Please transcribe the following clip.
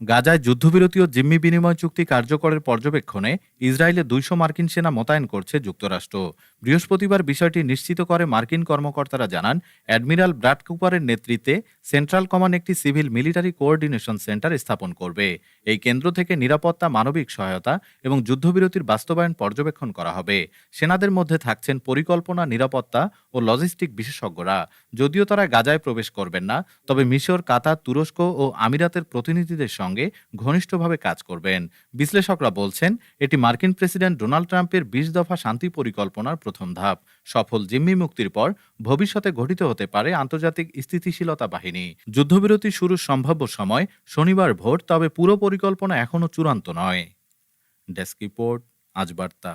গাজায় যুদ্ধবিরতি ও জিম্মি বিনিময় চুক্তি কার্যকরের পর্যবেক্ষণে ইসরায়েলে দুইশো মার্কিন সেনা মোতায়েন করছে যুক্তরাষ্ট্র। বৃহস্পতিবার বিষয়টি নিশ্চিত করে মার্কিন কর্মকর্তারা জানান, অ্যাডমিরাল ব্রাড কুপারের নেতৃত্বে সেন্ট্রাল কমান্ড একটি সিভিল মিলিটারি কোঅর্ডিনেশন সেন্টার স্থাপন করবে। এই কেন্দ্র থেকে নিরাপত্তা, মানবিক সহায়তা এবং যুদ্ধবিরতির বাস্তবায়ন পর্যবেক্ষণ করা হবে। সেনাদের মধ্যে থাকছেন পরিকল্পনা, নিরাপত্তা ও লজিস্টিক বিশেষজ্ঞরা, যদিও তারা গাজায় প্রবেশ করবেন না, তবে মিশর, কাতার, তুরস্ক ও আমিরাতের প্রতিনিধিদের সঙ্গে ঘনিষ্ঠভাবে কাজ করবেন। বিশ্লেষকরা বলছেন, এটি মার্কিন প্রেসিডেন্ট ডোনাল্ড ট্রাম্পের বিশ দফা শান্তি পরিকল্পনার প্রথম ধাপ। সফল জিম্মি মুক্তির পর ভবিষ্যতে গঠিত হতে পারে আন্তর্জাতিক স্থিতিশীলতা বাহিনী। যুদ্ধবিরতি শুরুর সম্ভাব্য সময় শনিবার ভোট তবে পুরো পরিকল্পনা এখনও চূড়ান্ত নয়। ডেস্ক রিপোর্ট, আজ বার্তা।